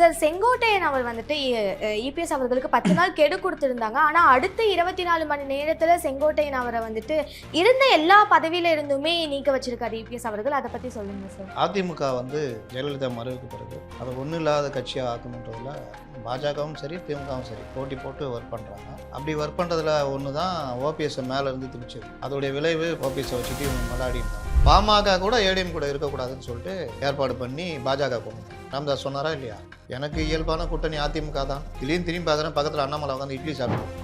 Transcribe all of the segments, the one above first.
Sir Sengottaiyan அவர் வந்துட்டு EPS அவர்களுக்கு பத்து நாள் கெடு கொடுத்துருந்தாங்க. ஆனால் அடுத்த இருபத்தி நாலு மணி நேரத்தில் செங்கோட்டையன் அவரை வந்துட்டு இருந்த எல்லா பதவியில இருந்துமே நீக்க வச்சிருக்காரு இபிஎஸ் அவர்கள். அதை பற்றி சொல்லுங்க சார். அதிமுக வந்து ஜெயலலிதா மறைவுக்கு பிறகு அதை ஒன்றும் இல்லாத கட்சியாக ஆக்கணுன்றதுல பாஜகவும் சரி திமுகவும் சரி போட்டி போட்டு ஒர்க் பண்ணுறாங்க அப்படி ஒர்க் பண்ணுறதுல ஒன்று தான் ஓபிஎஸ்ஸை மேலே இருந்து திணிச்சது. அதோடைய விளைவு ஓபிஎஸ்ஸை வச்சுட்டு இவங்க மலாடி இருந்தாங்க. பாமக கூட ஏடிஎம் கூட இருக்கக்கூடாதுன்னு சொல்லிட்டு ஏற்பாடு பண்ணி பாஜக போகணும் ராம்தாஸ் ராமதாஸ் சொன்னாரா இல்லையா? எனக்கு இயல்பான கூட்டணி அதிமுக தான். இதுலேயும் திரும்பி பார்க்குறேன் பக்கத்தில் அண்ணாமலை உட்காந்து இட்லி சாப்பிடுவோம்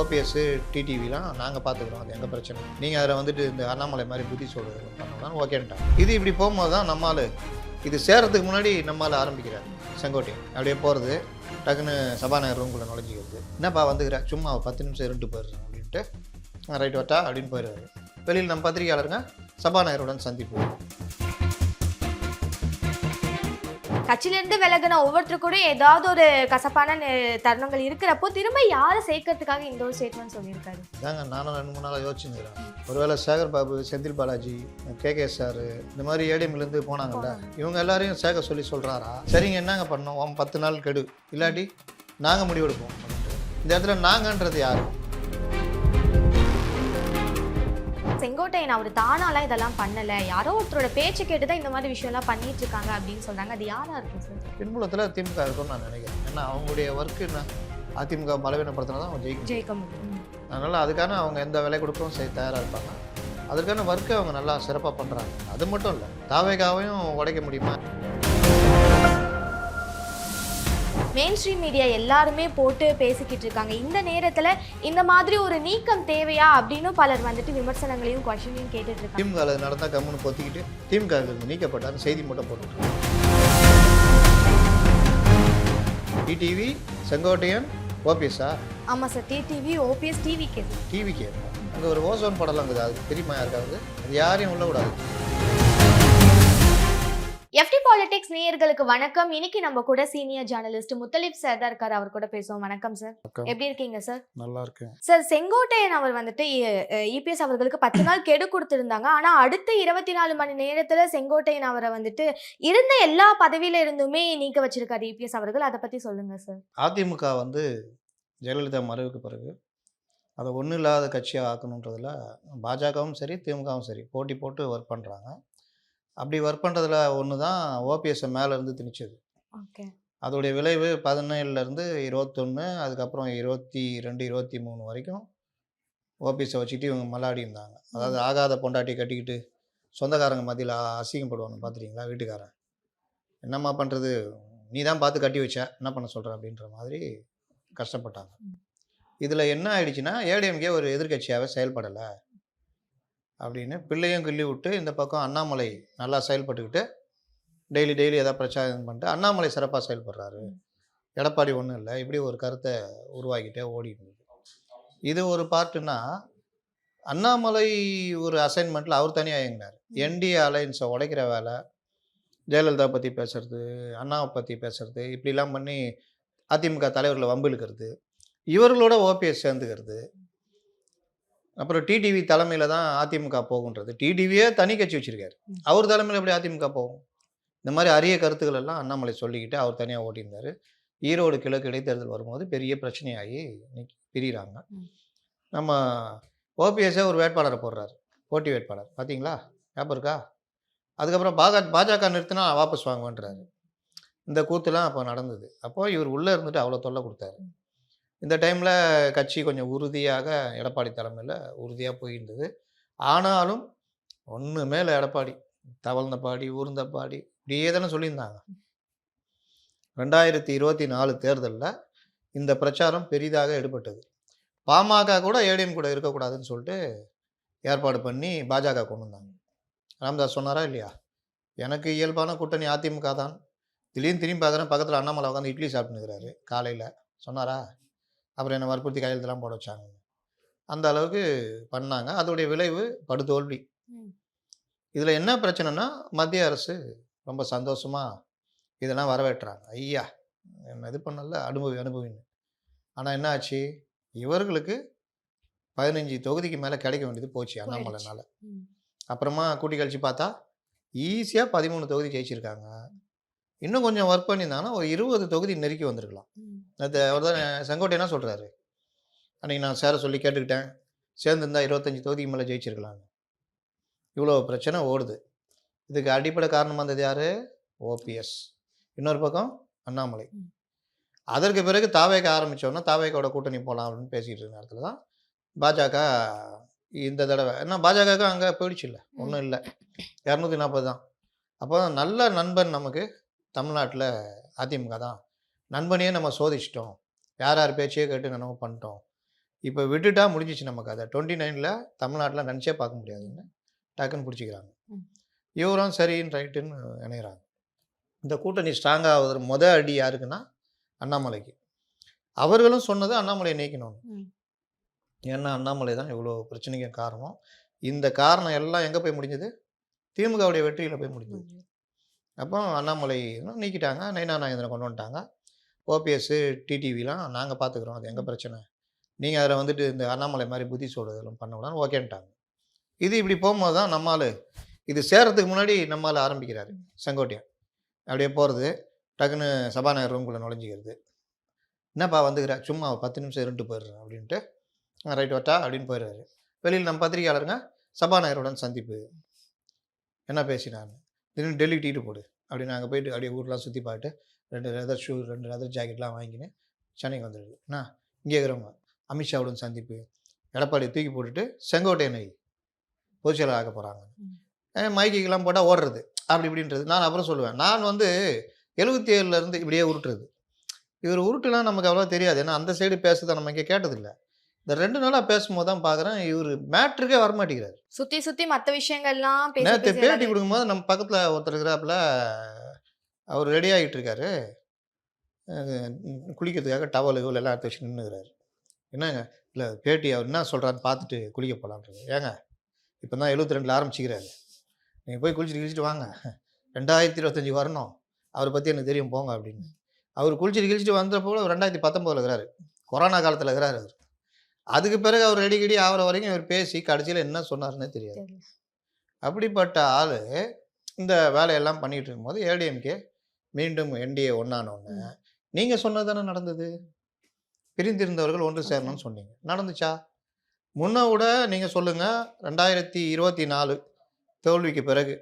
ஓபிஎஸ் டிடிவிலாம் நாங்கள் பார்த்துக்குறோம் அது எங்கள் பிரச்சனை. நீங்கள் அதில் வந்துட்டு இந்த அண்ணாமலை மாதிரி புத்தி சொல்கிறது பண்ணலாம் ஓகேன்ட்டான் இது இப்படி போகும்போது தான் நம்மால் இது சேர்கிறதுக்கு முன்னாடி நம்மால் ஆரம்பிக்கிறார் செங்கோட்டையன். அப்படியே போகிறது டக்குன்னு சபாநாயகர் ரூம்குள்ளே நுழைஞ்சிக்கிறது. என்னப்பா வந்துக்கிற? சும்மா பத்து நிமிஷம் இருந்துட்டு போயிடுறேன் அப்படின்ட்டு ரைட் வட்டா அப்படின்னு போயிடுவாரு வெளியில் நம்ம பத்திரிகையாளருங்க சபாநாயகருடன் சந்திப்பு கட்சியில இருந்து விலகின ஒவ்வொருத்தரு கூட ஏதாவது ஒரு கசப்பான தருணங்கள் இருக்கிறப்போ திரும்ப யாரை சேர்க்கறதுக்காக இந்த ஒரு ஸ்டேட்மெண்ட் சொல்லியிருக்காரு? இதாங்க நானும் ரெண்டு மூணு நாளாக யோசிச்சுருக்கிறேன் ஒருவேளை Sekar Babu Senthil Balaji K K sir இந்த மாதிரி ஏடிஎம்லேருந்து போனாங்கல்ல இவங்க எல்லாரையும் சேர்க்க சொல்லி சொல்கிறாரா சரிங்க என்னங்க பண்ணோம் பத்து நாள் கெடு. இல்லாட்டி நாங்கள் முடிவெடுப்போம். இந்த இடத்துல நாங்கன்றது யார்? செங்கோட்டையன் அவர் தானாலாம் இதெல்லாம் பண்ணல. யாரோ ஒருத்தரோட பேச்சு கேட்டு தான் இந்த மாதிரி விஷயம்லாம் பண்ணிட்டு இருக்காங்க அப்படின்னு சொல்றாங்க. அது யாரா இருக்கும் சார் பின்புலத்தில் திமுக இருக்கும்னு நான் நினைக்கிறேன். ஏன்னா அவங்களுடைய ஒர்க்கு என்ன அதிமுக பலவீனப்படுத்தினா தான் அவங்க ஜெயிக்கும் ஜெயிக்க முடியும். அதனால் அதுக்கான அவங்க எந்த விலை கொடுக்கவும் செய்ய தயாராக இருப்பாங்க. அதுக்கான ஒர்க்கை அவங்க நல்லா சிறப்பாக பண்ணுறாங்க அது மட்டும் இல்லை தாவேகாவையும் உடைக்க முடியுமா? மெயின் ஸ்ட்ரீம் மீடியா எல்லாருமே போட்டு பேசிக்கிட்டு இருக்காங்க. இந்த நேரத்துல இந்த மாதிரி ஒரு நீக்கம் தேவையா அப்படின்னு பலர் வந்துட்டு விமர்சனங்களையும் கொஸ்டினையும் கேட்டுட்டு இருக்காங்க. திமுக நடந்தால் கம்முன்னு பொத்திக்கிட்டு திமுக நீக்கப்பட்டார் செய்தி மட்டும் போட்டுட்டு டிடிவி செங்கோட்டையன் ஓபிஎஸ்ஸா ஆமா சார் டிடிவி ஓபிஎஸ் டிவி கேது டிவிக்கு அங்கே ஒரு ஓசோன் படம்லாம் இருக்குது. அது தெரியுமா யாருக்காவது? அது யாரையும் உள்ள விடாது. எஃப்டி பாலிடிக்ஸ் நேயர்களுக்கு வணக்கம். இன்னைக்கு நம்ம கூட சீனியர் ஜேர்னலிஸ்ட் முத்தலிப் சார் தான் இருக்காரு அவர் கூட பேசுவோம். வணக்கம் சார். எப்படி இருக்கீங்க சார் நல்லா இருக்கேன். சார் செங்கோட்டையன் அவர் வந்துட்டு இபிஎஸ் அவர்களுக்கு பத்து நாள் கெடு கொடுத்திருந்தாங்க. ஆனா அடுத்த இருபத்தி நாலு மணி நேரத்துல செங்கோட்டையன் அவரை வந்துட்டு இருந்த எல்லா பதவியில இருந்துமே நீக்க வச்சிருக்காரு இபிஎஸ் அவர்கள். அதை பத்தி சொல்லுங்க சார் அதிமுக வந்து ஜெயலலிதா மறைவுக்கு பிறகு அதை ஒன்றும் இல்லாத கட்சியாக ஆக்கணுன்றதுல பாஜகவும் சரி திமுகவும் சரி போட்டி போட்டு ஒர்க் பண்ணுறாங்க அப்படி ஒர்க் பண்ணுறதுல ஒன்று தான் ஓபிஎஸ்ஸை மேலே இருந்து திணிச்சது. ஓகே. அதோடைய விளைவு பதினேழுலேருந்து இருபத்தொன்று அதுக்கப்புறம் இருபத்தி ரெண்டு இருபத்தி மூணு வரைக்கும் ஓபிஎஸை வச்சுட்டு இவங்க மல்லாடி இருந்தாங்க. அதாவது ஆகாத பொண்டாட்டி கட்டிக்கிட்டு சொந்தக்காரங்க மத்தியில் அசிங்கப்படுவாங்க பார்த்துருக்கீங்களா வீட்டுக்காரன்? என்னம்மா பண்ணுறது நீ தான் பார்த்து கட்டி வச்ச என்ன பண்ண சொல்கிற அப்படின்ற மாதிரி கஷ்டப்பட்டாங்க. இதில் என்ன ஆயிடுச்சுன்னா ஏடிஎம்கே ஒரு எதிர்க்கட்சியாகவே செயல்படலை. அப்படின்னு பிள்ளையும் கிள்ளி விட்டு இந்த பக்கம் அண்ணாமலை நல்லா செயல்பட்டுக்கிட்டு டெய்லி டெய்லி எதாவது பிரச்சாரம் பண்ணிட்டு அண்ணாமலை சிறப்பாக செயல்படுறாரு. எடப்பாடி ஒன்றும் இல்லை. இப்படி ஒரு கருத்தை உருவாக்கிட்டே ஓடிட்டு இது ஒரு பார்ட்டுனா அண்ணாமலை ஒரு அசைன்மெண்ட்டில் அவர் தனியாக இயங்கினார். என்டிஏ அலையன்ஸை உடைக்கிற வேலை ஜெயலலிதா பற்றி பேசுறது அண்ணாவை பற்றி பேசுறது இப்படிலாம் பண்ணி அதிமுக தலைவர்களை வம்பு இழுக்கிறது இவர்களோட ஓபிஎஸ் சேர்ந்துக்கிறது அப்புறம் டிடிவி தலைமையில் தான் அதிமுக போகுன்றது. டிடிவியே தனி கட்சி வச்சிருக்காரு. அவர் தலைமையில் எப்படி அதிமுக போகும்? இந்த மாதிரி அரிய கருத்துக்கள் எல்லாம் அண்ணாமலை சொல்லிக்கிட்டு அவர் தனியாக ஓட்டியிருந்தார் ஈரோடு கிழக்கு இடைத்தேர்தல் வரும்போது பெரிய பிரச்சனையாகி இன்னைக்கு பிரிகிறாங்க. நம்ம ஓபிஎஸ்ஸே ஒரு வேட்பாளரை போடுறாரு. போட்டி வேட்பாளர். பார்த்தீங்களா ஞாபகம் இருக்கா? அதுக்கப்புறம் பாஜக பாஜக நிறுத்தினா வாபஸ் வாங்குவேன்றாரு. இந்த கூத்துலாம் அப்போ நடந்தது. அப்போ இவர் உள்ளே இருந்துட்டு அவ்வளோ தொல்லை கொடுத்தாரு. இந்த டைமில் கட்சி கொஞ்சம் உறுதியாக எடப்பாடி தலைமையில் உறுதியாக போயிருந்தது. ஆனாலும் ஒன்று மேலே எடப்பாடி தவழ்ந்த பாடி ஊர்ந்த பாடி இப்படியே தானே சொல்லியிருந்தாங்க. ரெண்டாயிரத்தி இருபத்தி நாலு தேர்தலில் இந்த பிரச்சாரம் பெரிதாக எடுபட்டது. பாமக கூட ஏடிஎம் கூட இருக்கக்கூடாதுன்னு சொல்லிட்டு ஏற்பாடு பண்ணி பாஜக கொண்டு வந்தாங்க. ராம்தாஸ் சொன்னாரா இல்லையா? எனக்கு இயல்பான கூட்டணி அதிமுக தான். திடீர்னு திரும்பி பார்க்குறேன் பக்கத்தில் அண்ணாமலை உட்காந்து இட்லி சாப்பிட்டுருக்கிறாரு காலையில். சொன்னாரா? அப்புறம் என்ன வற்புறுத்தி கையெழுத்துலாம் போட வச்சாங்க. அந்த அளவுக்கு பண்ணாங்க. அதோடைய விளைவு படுதோல்வி. இதில் என்ன பிரச்சனைனா மத்திய அரசு ரொம்ப சந்தோஷமாக இதெல்லாம் வரவேற்றாங்க. ஐயா என்ன இது பண்ணல? அனுபவி அனுபவின்னு. ஆனால் என்ன ஆச்சு? இவர்களுக்கு பதினஞ்சு தொகுதிக்கு மேலே கிடைக்க வேண்டியது போச்சு அண்ணாமலைனால. அப்புறமா கூட்டி கழிச்சு பார்த்தா ஈஸியாக பதிமூணு தொகுதி ஜெயிச்சிருக்காங்க. இன்னும் கொஞ்சம் ஒர்க் பண்ணியிருந்தாங்கன்னா ஒரு இருபது தொகுதி நெருக்கி வந்திருக்கலாம். அது அவர் தான் செங்கோட்டை என்ன சொல்கிறாரு அன்றைக்கி நான் சேர சொல்லி கேட்டுக்கிட்டேன். சேர்ந்துருந்தா இருபத்தஞ்சி தொகுதிக்கு மேலே ஜெயிச்சிருக்கலாங்க இவ்வளோ பிரச்சனை ஓடுது. இதுக்கு அடிப்படை காரணமாக இருந்தது யார்? ஓபிஎஸ் இன்னொரு பக்கம் அண்ணாமலை. அதற்கு பிறகு தாவேக்க ஆரம்பித்தோன்னா தாவேக்கோட கூட்டணி போகலாம் அப்படின்னு பேசிகிட்டு இருக்க நேரத்தில் தான் பாஜக இந்த தடவை ஏன்னா பாஜகவுக்கு அங்கே போயிடுச்சு இல்லை ஒன்றும் இல்லை. இரநூத்தி நாற்பது தான். அப்போ நல்ல நண்பன் நமக்கு தமிழ்நாட்டில் அதிமுக தான். நண்பனையே நம்ம சோதிச்சிட்டோம். யார் யார் பேச்சையே கேட்டு நம்ம பண்ணிட்டோம். இப்போ விட்டுட்டா முடிஞ்சிச்சு நமக்கு அதை. டுவெண்ட்டி நைனில் தமிழ்நாட்டில் நினச்சே பார்க்க முடியாதுன்னு டக்குன்னு பிடிச்சிக்கிறாங்க. இவரும் சரின்னு ரைட்டுன்னு இணைகிறாங்க இந்த கூட்டணி ஸ்ட்ராங்காக ஆகுது முத அடி யாருக்குன்னா அண்ணாமலைக்கு. அவர்களும் சொன்னது அண்ணாமலையை நீக்கணும்னு. ம். ஏன்னா அண்ணாமலை தான் இவ்வளோ பிரச்சனைக்கு காரணம். இந்த காரணம் எல்லாம் எங்கே போய் முடிஞ்சது? திமுகவுடைய வெற்றியில் போய் முடிஞ்சது. அப்போ அண்ணாமலை நீக்கிட்டாங்க. நைனா நாகேந்திரன் கொண்டு வந்துட்டாங்க. ஓபிஎஸ்ஸு டிடிவிலாம் நாங்கள் பார்த்துக்குறோம் அது எங்கள் பிரச்சனை? நீங்கள் அதில் வந்துட்டு இந்த அண்ணாமலை மாதிரி புத்தி சொல்கிறதெல்லாம் பண்ணக்கூடாது ஓகேன்ட்டாங்க. இது இப்படி போகும்போது தான் நம்மால் இது சேரத்துக்கு முன்னாடி நம்மால் ஆரம்பிக்கிறாரு செங்கோட்டையன். அப்படியே போகிறது டக்குன்னு சபாநாயகர் ரூம்குள்ளே நுழைஞ்சிக்கிறது. என்னப்பா வந்துக்கிற? சும்மா பத்து நிமிஷம் இருந்துட்டு போயிடுறேன் அப்படின்ட்டு ரைட் வட்டா அப்படின்னு போயிடுறாரு. வெளியில் நம்ம பத்திரிகையாளருங்க சபாநாயகருடன் சந்திப்பு. என்ன பேசினான்னு திடீர்னு டெல்லி டீட்டு போடு அப்படின்னு நாங்கள் போயிட்டு அப்படியே ஊர்லாம் சுற்றி பார்த்துட்டு ரெண்டு லெதர் ஷூ ரெண்டு லெதர் ஜாக்கெட்லாம் வாங்கின்னு சென்னைக்கு வந்துடுது. என்ன இங்கே இருக்கிறவங்க அமித்ஷாவுடன் சந்திப்பு. எடப்பாடி தூக்கி போட்டுட்டு செங்கோட்டையனை பொதுச்செயலர் ஆக்க போகிறாங்க மைக்கிக்கெல்லாம் போட்டால் ஓடுறது. அப்படி இப்படின்றது. நான் அப்புறம் சொல்லுவேன். நான் வந்து எழுபத்தி ஏழுலேருந்து இப்படியே உருட்டுறது. இவர் உருட்டுலாம் நமக்கு அவ்வளோ தெரியாது. ஏன்னா அந்த சைடு பேசுறதை நம்ம இங்கே கேட்டதில்லை. இந்த ரெண்டு நாளாக பேசும்போது தான் பார்க்குறேன் இவர் மேட்ருக்கே வரமாட்டேங்கிறார். சுத்தி சுத்தி மத்த விஷயங்கள்லாம் நேற்று பேட்டி கொடுக்கும்போது நம்ம பக்கத்தில் ஒருத்தர் இருக்கிறாப்புல அவர் ரெடி ஆகிட்டு இருக்காரு அஹ் குளிக்கிறதுக்காக டவலு இவ்வளோ எல்லாம் எடுத்து வச்சு நின்றுக்கிறாரு என்னங்க? இல்லை பேட்டி அவர் என்ன சொல்கிறான்னு பார்த்துட்டு குளிக்க போகலான்றது ஏங்க? இப்போ தான் எழுபத்தி ரெண்டில் ஆரம்பிச்சிக்கிறாரு. நீங்கள் போய் குளிச்சுட்டு கிழிச்சிட்டு வாங்க. ரெண்டாயிரத்தி இருபத்தஞ்சி வரணும். அவரை பற்றி எனக்கு தெரியும் போங்க அப்படின்னு. அவர் குளிச்சுட்டு கிழிச்சிட்டு வந்தப்போ ரெண்டாயிரத்தி பத்தொம்போதில் இருக்கிறாரு. கொரோனா காலத்தில் இருக்கிறாரு அவர். அதுக்கு பிறகு அவர் ரெடி கிடி ஆகிற வரைக்கும் இவர் பேசி கடைசியில் என்ன சொன்னாருன்னே தெரியாது. அப்படிப்பட்ட ஆள் இந்த வேலையெல்லாம் பண்ணிட்டு இருக்கும்போது ஏடிஎம்கே மீண்டும் என்டிஏ ஒன்னானோன்னு நீங்கள் சொன்னது தானே நடந்தது? பிரிந்திருந்தவர்கள் ஒன்று சேரணும்னு சொன்னீங்க. நடந்துச்சா? முன்ன விட நீங்கள் சொல்லுங்கள் ரெண்டாயிரத்தி இருபத்தி நாலு தோல்விக்கு பிறகு.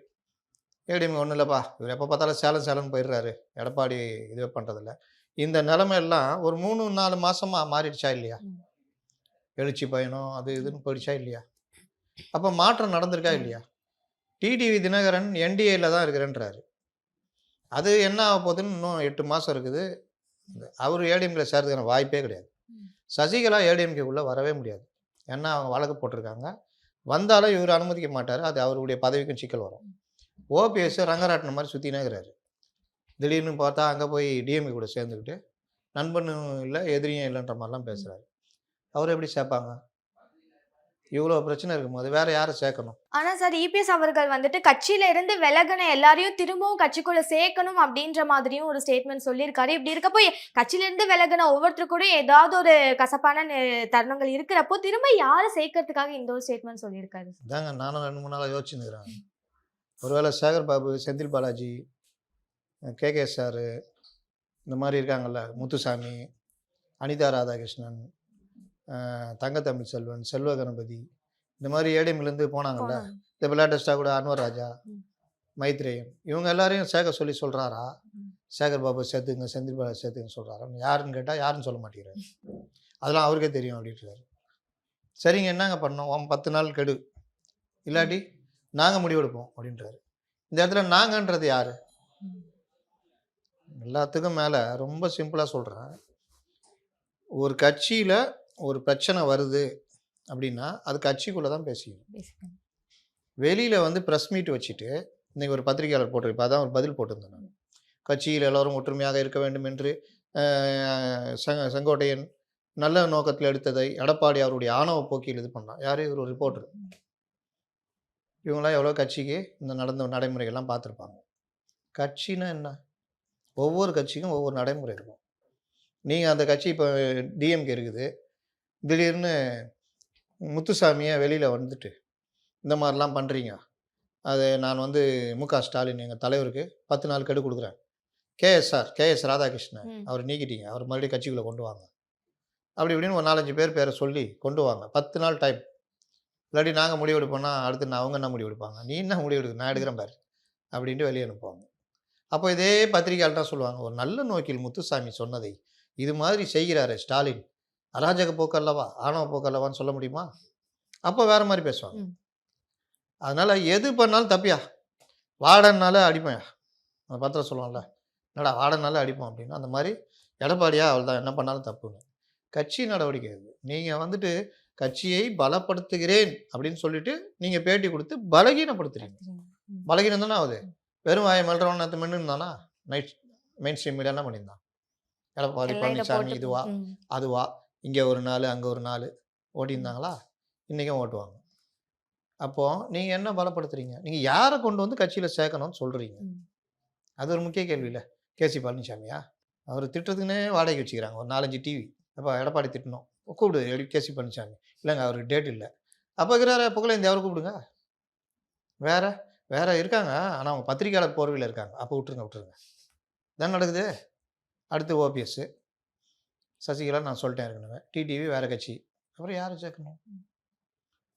ஏடிஎம் ஒன்றும் இல்லைப்பா இவர் எப்போ பார்த்தாலும் சேலம் சேலம்னு போயிடுறாரு. எடப்பாடி இதுவே பண்ணுறதில்ல இந்த நிலைமை எல்லாம் ஒரு மூணு நாலு மாசமாக மாறிடுச்சா இல்லையா. எழுச்சி பயணம் அது இதுன்னு போயிடுச்சா இல்லையா? அப்போ மாற்றம் நடந்திருக்கா இல்லையா? டிடிவி தினகரன் என்டிஏல தான் இருக்கிறேன்றாரு. அது என்ன ஆக போகுதுன்னு இன்னும் எட்டு மாதம் இருக்குது. அவர் ஏடிஎம்கேல சேர்றதுக்கான வாய்ப்பே கிடையாது. சசிகலா ஏடிஎம்கேக்குள்ளே வரவே முடியாது. ஏன்னா அவங்க வழக்கு போட்டிருக்காங்க. வந்தாலும் இவர் அனுமதிக்க மாட்டார். அது அவருடைய பதவிக்கும் சிக்கல் வரும். ஓபிஎஸ் ரங்கராட்டின மாதிரி சுற்றினே இருக்கிறாரு. திடீர்னு பார்த்தா அங்கே போய் டிஎம்கே கூட சேர்ந்துக்கிட்டு நண்பனும் இல்லை எதிரியும் இல்லைன்ற மாதிரிலாம் பேசுகிறாரு அவர் எப்படி சேர்ப்பாங்க? இவ்வளோ பிரச்சனை இருக்கும்போது வேற யாரை சேர்க்கணும்? ஆனா சார் இபிஎஸ் அவர்கள் வந்துட்டு கட்சியில இருந்து விலகின எல்லாரையும் திரும்பவும் கட்சிக்குள்ள சேர்க்கணும் அப்படின்ற மாதிரியும் ஒரு ஸ்டேட்மெண்ட் சொல்லியிருக்காரு. இப்படி இருக்கப்போ கட்சியில இருந்து விலகின ஒவ்வொருத்தரு கூட ஏதாவது ஒரு கசப்பான தருணங்கள் இருக்கிறப்போ திரும்ப யாரை சேர்க்கறதுக்காக இந்த ஒரு ஸ்டேட்மெண்ட் சொல்லியிருக்காரு இதாங்க நானும் ரெண்டு மூணு நாளாக யோசிச்சுருக்கிறேன் ஒருவேளை Sekar Babu Senthil Balaji K K sir இந்த மாதிரி இருக்காங்கல்ல முத்துசாமி அனிதா ராதாகிருஷ்ணன் அஹ் தங்க தமிழ் செல்வன் செல்வ கணபதி இந்த மாதிரி ஏடிஎம்லேருந்து போனாங்கல்ல? போனாங்க. இப்போ லேட்டஸ்ட்டாக கூட அன்வர் ராஜா. மைத்ரேயன் இவங்க எல்லாரையும் சேர்க்க சொல்லி சொல்கிறாரா. சேகர் பாபு சேர்த்துங்க செந்தில் பாலாஜி சேர்த்துங்க சொல்கிறாரா யாருன்னு கேட்டால் யாருன்னு சொல்ல மாட்டேங்கிறாரு. அதெல்லாம் அவருக்கே தெரியும் அப்படின்றாரு சரிங்க என்னங்க பண்ணோம் பத்து நாள் கெடு. இல்லாட்டி நாங்கள் முடிவெடுப்போம் அப்படின்றாரு இந்த இடத்துல நாங்கன்றது யாரு. எல்லாத்துக்கும் மேலே ரொம்ப சிம்பிளாக சொல்கிறேன் ஒரு கட்சியில் ஒரு பிரச்சனை வருது அப்படின்னா அது கட்சிக்குள்ளே தான் பேசிக்கணும். வெளியில் வந்து ப்ரெஸ் மீட் வச்சுட்டு இன்னைக்கு ஒரு பத்திரிகையாளர் போட்டிருப்பா அதான் ஒரு பதில் போட்டிருந்தேன் நான். கட்சியில் எல்லோரும் ஒற்றுமையாக இருக்க வேண்டும் என்று செங்க செங்கோட்டையன் நல்ல நோக்கத்தில் எடுத்ததை எடப்பாடி அவருடைய ஆணவ போக்கில் இது பண்ணான் யார்? இவர் ஒரு ரிப்போர்ட்டர் இவங்களாம் எவ்வளோ கட்சிக்கு இந்த நடந்த நடைமுறைகள்லாம் பார்த்துருப்பாங்க. கட்சின்னா என்ன? ஒவ்வொரு கட்சிக்கும் ஒவ்வொரு நடைமுறை இருக்கும். நீங்கள் அந்த கட்சி இப்போ டிஎம்கே இருக்குது. திடீர்னு முத்துசாமியை வெளியில் வந்துட்டு இந்த மாதிரிலாம் பண்ணுறீங்க அது நான் வந்து மு. க. ஸ்டாலின் எங்கள் தலைவருக்கு பத்து நாள் கெடு கொடுக்குறேன். KSR KS Radhakrishnan. அவர் நீக்கிட்டீங்க. அவர் மறுபடியும் கட்சிக்குள்ளே கொண்டு வாங்க. அப்படி இப்படின்னு ஒரு நாலஞ்சு பேர் பேரை சொல்லி கொண்டு வாங்க. பத்து நாள் டைம். இல்லாட்டி நாங்கள் முடிவு எடுப்போம்னா அடுத்து நான் அவங்க என்ன முடிவு எடுப்பாங்க? நீ என்ன முடிவு எடுக்க நான் எடுக்கிறேன் பாரு. அப்படின்ட்டு வெளியே அனுப்புவாங்க. அப்போ இதே பத்திரிகையாளர் தான் சொல்லுவாங்க ஒரு நல்ல நோக்கில் முத்துசாமி சொன்னதை இது மாதிரி செய்கிறாரு ஸ்டாலின். அராஜக போக்கு அல்லவா? ஆணவ போக்கு அல்லவான்னு சொல்ல முடியுமா? அப்போ வேற மாதிரி பேசுவாங்க. அதனால எது பண்ணாலும் தப்பியா? வாடனால அடிப்பேன். அந்த பத்திரம் சொல்லுவாங்கல்ல என்னடா வாடனால அடிப்போம் அப்படின்னு. அந்த மாதிரி எடப்பாடியா அவள் தான். என்ன பண்ணாலும் தப்புன்னு. கட்சி நடவடிக்கை இது நீங்கள் வந்துட்டு கட்சியை பலப்படுத்துகிறேன் அப்படின்னு சொல்லிட்டு நீங்கள் பேட்டி கொடுத்து பலகீனப்படுத்துறீங்க. பலகீனம். தானே ஆகுது. வெறும் வாயை மெல்றவன் நேற்று மென்னு இருந்தானா? நைட் மெயின் ஸ்ட்ரீம் மீடியா என்ன பண்ணியிருந்தான்? எடப்பாடி பழனிசாமி இதுவா. அதுவா? இங்கே ஒரு நாள் அங்கே ஒரு நாள் ஓட்டியிருந்தாங்களா இன்றைக்கும் ஓட்டுவாங்க. அப்போது நீங்கள் என்ன பலப்படுத்துறீங்க? நீங்கள் யாரை கொண்டு வந்து கட்சியில் சேர்க்கணும்னு சொல்கிறீங்க. அது ஒரு முக்கிய கேள்வி இல்லை கேசி பழனிசாமியா அவர் திட்டுறதுக்குன்னே வாடகை வச்சுக்கிறாங்க. ஒரு நாலஞ்சு டிவி. அப்போ எடப்பாடி திட்டணும். கூப்பிடு கேசி பழனிசாமி இல்லைங்க அவருக்கு டேட் இல்லை. அப்போ இருக்கிறாரு புகழேந்தி அவரை கூப்பிடுங்க. வேற? வேற இருக்காங்க. ஆனால் அவங்க பத்திரிக்கையாளர் போர்வையில் இருக்காங்க. அப்போ விட்டுருங்க விட்டுருங்க. இதான் நடக்குது? அடுத்து ஓபிஎஸ் சசிகலா நான் சொல்லிட்டேன் ஏற்கனவே. டிடிவி வேற கட்சி. அப்புறம் யாரை சேர்க்கணும்?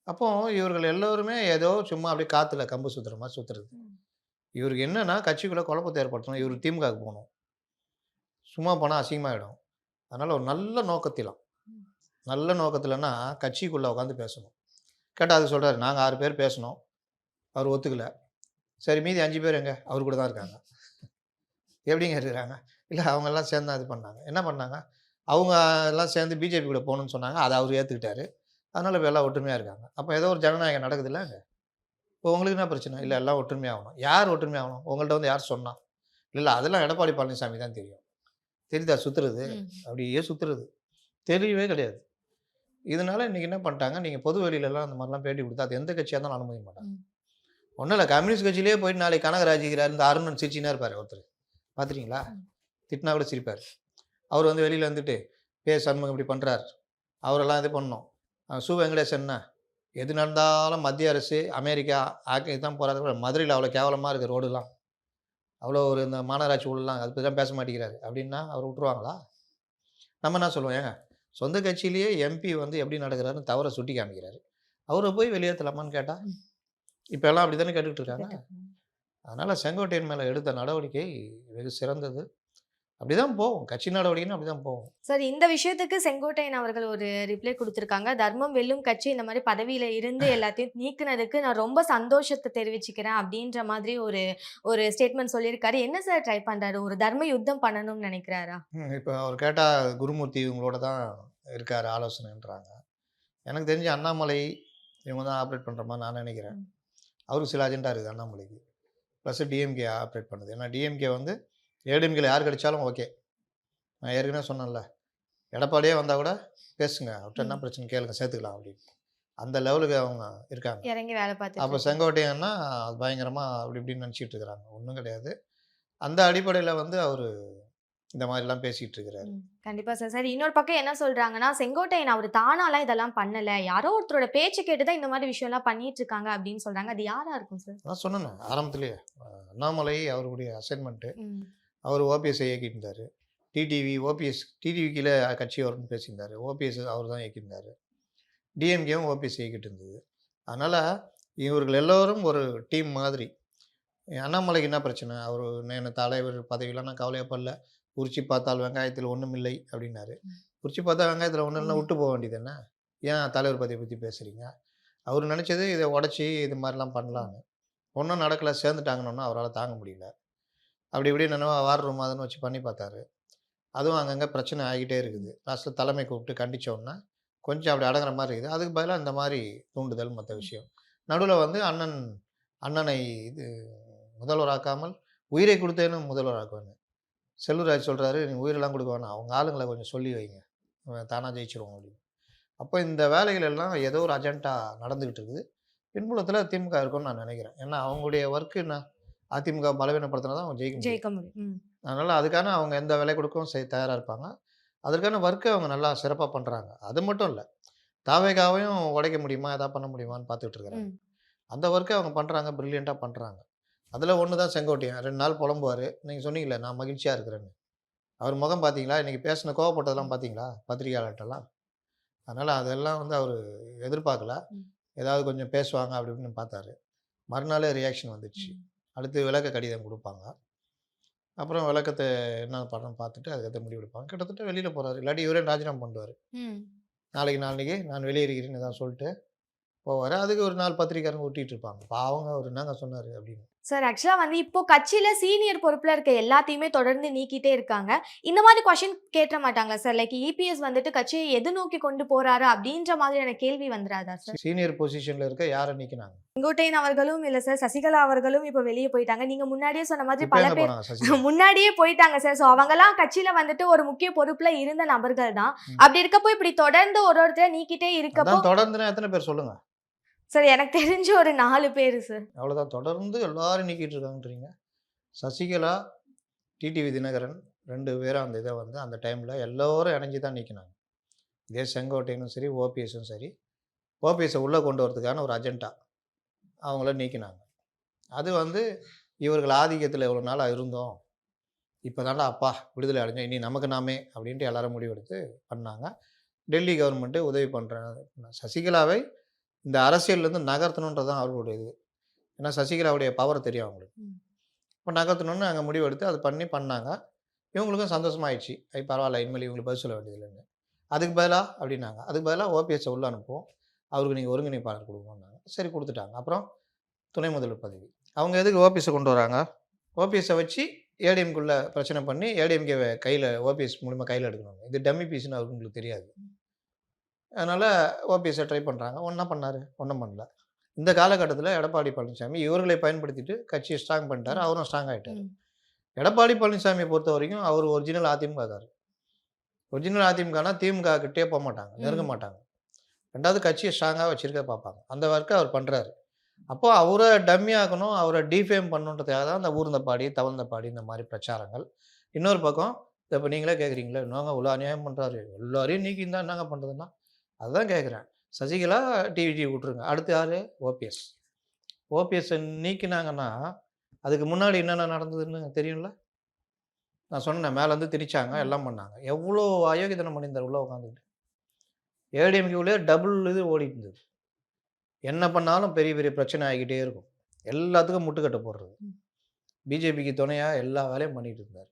அப்போ இவர்கள் எல்லோருமே ஏதோ சும்மா அப்படியே காத்துல கம்பு சுத்துற மாதிரி சுத்துறது. ம். இவருக்கு என்னன்னா கட்சிக்குள்ள குழப்பத்தை ஏற்படுத்தணும். இவர் திமுகவுக்கு போகணும். சும்மா போனால் அசிங்கமாயிடும். அதனால ஒரு நல்ல நோக்கத்திலாம். நல்ல நோக்கத்தில்னா கட்சிக்குள்ள உட்காந்து பேசணும். கேட்டால் அது சொல்றாரு நாங்கள் ஆறு பேர் பேசணும். அவர் ஒத்துக்கல. சரி மீதி அஞ்சு பேர் எங்க? அவர் கூட தான் இருக்காங்க. எப்படிங்க இருக்கிறாங்க? இல்லை அவங்க எல்லாம் சேர்ந்து இது பண்ணாங்க. என்ன பண்ணாங்க? அவங்க எல்லாம் சேர்ந்து பிஜேபி கூட போகணும்னு சொன்னாங்க. அதை அவர் ஏற்றுக்கிட்டாரு அதனால இப்போ எல்லாம் ஒற்றுமையாக இருக்காங்க. அப்போ ஏதோ ஒரு ஜனநாயகம் நடக்குதுல்ல அங்கே. இப்போ உங்களுக்கு என்ன பிரச்சனை? இல்லை எல்லாம் ஒற்றுமையாகணும் யார் ஒற்றுமையாகணும் உங்கள்கிட்ட வந்து யார் சொன்னா? இல்லை அதெல்லாம் எடப்பாடி பழனிசாமி தான் தெரியும். தெரியுதா? சுத்துறது. ம். அப்படியே சுத்துறது. தெரியவே கிடையாது. இதனால இன்னைக்கு என்ன பண்ணிட்டாங்க? நீங்கள் பொது வெளியிலலாம் அந்த மாதிரிலாம் பேட்டி கொடுத்தா அது எந்த கட்சியாக இருந்தாலும் அனுமதிக்க மாட்டாங்க. ஒன்றும் இல்லை கம்யூனிஸ்ட் கட்சியிலே போயிட்டு நாளைக்கு கனகராஜிக்கிறார் இந்த அருணன் சிரிச்சினா இருப்பார் ஒருத்தர். பார்த்துறீங்களா ம். திட்டினா கூட சிரிப்பார். அவர் வந்து வெளியில் வந்துட்டு பே சண்முகம் இப்படி பண்ணுறார் அவரெல்லாம் இது பண்ணோம் சு வெங்கடேசன் என்ன? எது நடந்தாலும் மத்திய அரசு அமெரிக்கா ஆக்க இதுதான் போகிறாரு மதுரையில் அவ்வளோ கேவலமாக இருக்குது ரோடுலாம். அவ்வளோ ஒரு இந்த மாநகராட்சி உள்ளலாம் அது பற்றி தான் பேச மாட்டேங்கிறாரு. அப்படின்னா அவர் விட்டுருவாங்களா? நம்ம என்ன சொல்லுவோம்? ஏங்க சொந்த கட்சியிலேயே எம்பி வந்து எப்படி நடக்கிறாருன்னு தவற சுட்டி காமிக்கிறாரு. அவரை போய் வெளியேற்றலாமான்னு கேட்டால். இப்போ எல்லாம் அப்படி தானே கேட்டுக்கிட்டு இருக்காங்க. அதனால் செங்கோட்டையன் மேலே எடுத்த நடவடிக்கை வெகு சிறந்தது. அப்படிதான் போகும். கட்சி நடவடிக்கைன்னு அப்படிதான் போகும். சார் இந்த விஷயத்துக்கு செங்கோட்டையன் அவர்கள் ஒரு ரிப்ளை கொடுத்திருக்காங்க. தர்மம் வெல்லும் கட்சி இந்த மாதிரி பதவியில இருந்து எல்லாத்தையும் நீக்குனதுக்கு நான் ரொம்ப சந்தோஷத்தை தெரிவிச்சுக்கிறேன் அப்படின்ற மாதிரி ஒரு ஒரு ஸ்டேட்மெண்ட் சொல்லியிருக்காரு. என்ன சார் ட்ரை பண்றாரு? ஒரு தர்ம யுத்தம் பண்ணணும்னு நினைக்கிறாரா? இப்போ அவர் கேட்டால் குருமூர்த்தி இவங்களோட தான் இருக்கார் ஆலோசனைன்றாங்க. எனக்கு தெரிஞ்ச அண்ணாமலை இவங்க தான் ஆப்ரேட் பண்ணுற மாதிரி நான் நினைக்கிறேன். அவருக்கு சில அஜெண்டா இருக்குது அண்ணாமலைக்கு. ப்ளஸ் டிஎம்கே ஆப்ரேட் பண்ணுது. ஏன்னா டிஎம்கே வந்து ஏடிஎம்கேல யார் கிடைச்சாலும் ஓகே. நான் ஏற்கனவே சொன்னேன்ல. எடப்பாடியே வந்தால் கூட பேசுங்க. அவர்கிட்ட என்ன. பிரச்சனை கேளுங்க சேர்த்துக்கலாம் அப்படின்னு. அந்த லெவலுக்கு அவங்க இருக்காங்க. இறங்கி வேலை அப்போ பார்த்து செங்கோட்டையன்னா அது பயங்கரமாக அப்படி இப்படின்னு நினச்சிட்டு இருக்கிறாங்க. ஒன்றும் கிடையாது. அந்த அடிப்படையில் வந்து அவர் இந்த மாதிரிலாம் பேசிகிட்டு இருக்கிறாரு. கண்டிப்பா சார். சார் இன்னொரு பக்கம் என்ன சொல்றாங்கன்னா செங்கோட்டையன் அவர் தானாலாம் இதெல்லாம் பண்ணல. யாரோ ஒருத்தரோட பேச்சு கேட்டுதான் இந்த மாதிரி விஷயம் எல்லாம் பண்ணிட்டு இருக்காங்க அப்படின்னு சொல்றாங்க. அது யாரா இருக்கும் சார்? நான் சொன்னேன் ஆரம்பத்திலேயே. அண்ணாமலை அவருடைய அசைன்மெண்ட்டு. அவர் ஓபிஎஸ் இயக்கிட்டு இருந்தார் டிடிவி ஓபிஎஸ் டிடிவி கீழே கட்சி வரும்னு பேசியிருந்தார். ஓபிஎஸ் அவர் தான் இயக்கியிருந்தார். டிஎம்கேவும் ஓபிஎஸ் இயக்கிட்டு இருந்தது. அதனால் இவர்கள் எல்லோரும் ஒரு டீம் மாதிரி. அண்ணாமலைக்கு என்ன பிரச்சனை? அவர் என்ன தலைவர் பதவியெலாம் நான் கவலையப்படல. உரிச்சு பார்த்தால் வெங்காயத்தில் ஒன்றும் இல்லை அப்படின்னாரு. உரிச்சு பார்த்தா வெங்காயத்தில் ஒன்றும் இல்லை விட்டு போக வேண்டியது என்ன? ஏன் தலைவர் பதவியை பற்றி பேசுகிறீங்க அவர் நினச்சது இதை உடச்சி இது மாதிரிலாம் பண்ணலான்னு. ஒன்றும் நடக்கலை சேர்ந்துட்டாங்கன்னு அவரால் தாங்க முடியல. அப்படி இப்படி என்னென்னவோ வார் ரூம் அதுன்னு வச்சு பண்ணி பார்த்தாரு. அதுவும் அங்கங்கே பிரச்சனை ஆகிட்டே இருக்குது. லாஸ்ட்டில் தலைமை கூப்பிட்டு கண்டிச்சோன்னா கொஞ்சம் அப்படி அடங்குற மாதிரி இருக்குது. அதுக்கு பதிலாக இந்த மாதிரி தூண்டுதல் மற்ற விஷயம். நடுவில் வந்து அண்ணன் அண்ணனை இது முதல்வராக்காமல் உயிரை கொடுத்தேன்னு முதல்வராக்குவேன்னு செல்லூராஜ் சொல்கிறாரு நீ உயிரெல்லாம் கொடுக்க வேணாம். அவங்க ஆளுங்களை கொஞ்சம் சொல்லி வைங்க. தானாக ஜெயிச்சிருவோம் அப்படின்னு. அப்போ இந்த வேலைகள் எல்லாம் ஏதோ ஒரு அஜெண்டா நடந்துக்கிட்டு இருக்குது. பின்புலத்தில் திமுக இருக்கும்னு நான் நினைக்கிறேன். ஏன்னா அவங்களுடைய ஒர்க்கு என்ன? அதிமுக பலவீனப்படுத்தினா தான் அவங்க ஜெயிக்க முடியும். ஜெயிக்க முடியும். அதனால் அதுக்கான அவங்க எந்த விலை கொடுக்கவும் செய் தயாராக இருப்பாங்க. அதற்கான ஒர்க்கை அவங்க நல்லா சிறப்பாக பண்ணுறாங்க அது மட்டும் இல்லை தாவேகாவையும் உடைக்க முடியுமா? எதாவது பண்ண முடியுமான்னு பார்த்துட்டு இருக்கிறாங்க. அந்த ஒர்க்கை அவங்க பண்ணுறாங்க ப்ரில்லியண்ட்டாக பண்ணுறாங்க அதில் ஒன்று தான் செங்கோட்டையன். ரெண்டு நாள் புலம்புவார். நீங்கள் சொன்னீங்களே நான் மகிழ்ச்சியாக இருக்கிறேன்னு. அவர் முகம் பார்த்தீங்களா? இன்றைக்கி பேசின கோவப்பட்டதெல்லாம் பார்த்தீங்களா? பத்திரிகையாளர்கிட்டலாம் அதனால் அதெல்லாம் வந்து அவர் எதிர்பார்க்கல. ஏதாவது கொஞ்சம் பேசுவாங்க அப்படி இப்படின்னு பார்த்தாரு. மறுநாளே ரியாக்ஷன் வந்துடுச்சு. அடுத்து விளக்க கடிதம் கொடுப்பாங்க. அப்புறம் விளக்கத்தை என்ன படம் பார்த்துட்டு அதுக்கடுத்து முடிவு எடுப்பாங்க கிட்டத்தட்ட வெளியில் போகிறாரு இல்லாட்டி இவரே ராஜினாமா பண்ணுவார். நாளைக்கு நாளைக்கு நான் வெளியேறுகிறேன்னு தான் சொல்லிட்டு போவார். அதுக்கு ஒரு நாள் பத்திரிக்காரங்க ஒட்டிட்டு இருப்பாங்க. பாவங்க அவர் என்னங்க சொன்னார் அப்படின்னு. சார் ஆக்சுவலா வந்து இப்போ கட்சியில சீனியர் பொறுப்புல இருக்க எல்லாத்தையுமே தொடர்ந்து நீக்கிட்டே இருக்காங்க. இந்த மாதிரி கொஸ்டின் கேட்ட மாட்டாங்களா சார் லைக் இபிஎஸ் வந்துட்டு கட்சியை எது நோக்கி கொண்டு போறாரு அப்படின்ற மாதிரியான கேள்வி வந்துராதா சார் சீனியர் பொசிஷனில் இருக்க யாரை நிற்கினாங்க செங்கோட்டையன் அவர்களும் இல்ல சார் சசிகலா அவர்களும் இப்போ வெளியே போயிட்டாங்க. நீங்க முன்னாடியே சொன்ன மாதிரி பல பேர் முன்னாடியே போயிட்டாங்க சார் ஸோ அவங்கெல்லாம் கட்சியில வந்துட்டு ஒரு முக்கிய பொறுப்புல இருந்த நபர்கள் தான். அப்படி இருக்கப்போ இப்படி தொடர்ந்து ஒரு ஒருத்தர் நீக்கிட்டே இருக்கப்போ அதான் தொடர்ந்துனா எத்தனை பேர் சொல்லுங்க? சார் எனக்கு தெரிஞ்ச ஒரு நாலு பேர் சார் அவ்வளோதான் தொடர்ந்து எல்லாரும் நீக்கிட்டு இருக்காங்கன்றீங்க. சசிகலா டிடிவி தினகரன் ரெண்டு பேரும் அந்த இதை வந்து அந்த டைமில் எல்லோரும் இணைஞ்சு தான் நீக்கினாங்க. இதே செங்கோட்டையனும் சரி ஓபிஎஸும் சரி ஓபிஎஸை உள்ளே கொண்டு வரதுக்கான ஒரு அஜெண்டா அவங்கள நீக்கினாங்க. அது வந்து இவர்கள் ஆதிக்கத்தில் எவ்வளோ நாளாக இருந்தோம். இப்போ தாண்டா அப்பா விடுதலை அடைஞ்சோம் இனி நமக்கு நாமே அப்படின்ட்டு எல்லாரும் முடிவெடுத்து பண்ணாங்க. டெல்லி கவர்மெண்ட்டு உதவி பண்ணுறாங்க சசிகலாவை இந்த அரசியல்லேருந்து நகர்த்தணுன்றது தான் அவர்களுடைய இது ஏன்னா சசிகலாவுடைய பவர் தெரியும் அவங்களுக்கு. இப்போ நகர்த்தணும்னு அங்கே முடிவெடுத்து அது பண்ணி பண்ணாங்க. இவங்களுக்கும் சந்தோஷமாயிடுச்சு. ஐ பரவாயில்ல இனிமேல் இவங்களுக்கு பதில் சொல்ல வேண்டியதில்லைன்னு அதுக்கு பதிலாக அப்படின்னாங்க. அதுக்கு பதிலாக ஓபிஎஸ்ஸை உள்ள அனுப்புவோம். அவருக்கு நீங்கள் ஒருங்கிணைப்பாளர் கொடுக்கணும்னாங்க சரி கொடுத்துட்டாங்க. அப்புறம் துணை முதல்வர் பதவி. அவங்க எதுக்கு ஓபிஎஸ்ஸை கொண்டு வராங்க? ஓபிஎஸ்ஸை வச்சு ஏடிஎம்குள்ளே பிரச்சனை பண்ணி ஏடிஎம்கே கையில் ஓபிஎஸ் மூலிமா கையில் எடுக்கணும் இது டம்மி பீஸ்னு அவங்களுக்கு தெரியாது. அதனால் ஓபிஎஸ்ஸை ட்ரை பண்ணுறாங்க ஒன்றா பண்ணார்? ஒன்றும் பண்ணல. இந்த காலகட்டத்தில் எடப்பாடி பழனிசாமி இவர்களை பயன்படுத்திட்டு கட்சியை ஸ்ட்ராங் பண்ணிட்டாரு. அவரும் ஸ்ட்ராங் ஆகிட்டார். எடப்பாடி பழனிசாமியை பொறுத்த வரைக்கும் அவர் ஒரிஜினல் அதிமுக காரர். ஒரிஜினல் அதிமுகனா திமுக கிட்டே போக மாட்டாங்க. நெருங்க. மாட்டாங்க. ரெண்டாவது கட்சியை ஸ்ட்ராங்காக வச்சிருக்க பார்ப்பாங்க. அந்த ஒர்க்கை அவர் பண்ணுறாரு அப்போ அவரை டம்மி ஆக்கணும் அவரை டிஃபேம் பண்ணுன்றதுக்காக தான் அந்த ஊர்ந்தப்பாடி தவழ்ந்தப்பாடி இந்த மாதிரி பிரச்சாரங்கள். இன்னொரு பக்கம் இப்போ நீங்களே கேட்குறீங்களே நாங்கள் இவ்வளோ அநியாயம் பண்ணுறாரு எல்லாரையும் நீக்கி இருந்தால் என்னங்க பண்ணுறதுன்னா அதுதான் கேட்குறேன். சசிகலா டிவிடி விட்ருங்க அடுத்து யார்? ஓபிஎஸ். ஓபிஎஸ் நீக்கினாங்கன்னா அதுக்கு முன்னாடி என்னென்ன நடந்ததுன்னு தெரியும்ல? நான் சொன்னேன் மேலேருந்து திணிச்சாங்க எல்லாம் பண்ணாங்க. எவ்வளோ அயோக்கியத்தனம் பண்ணியிருந்தார் உள்ளே உட்காந்துக்கிட்டு ஏடிஎம்கேவிலே டபுள் இது ஓடிட்டு இருந்தது. என்ன பண்ணாலும் பெரிய பெரிய பிரச்சனை ஆகிக்கிட்டே இருக்கும். எல்லாத்துக்கும் முட்டுக்கட்டை போடுறது. பிஜேபிக்கு துணையாக எல்லா வேலையும் பண்ணிட்டு இருந்தார்.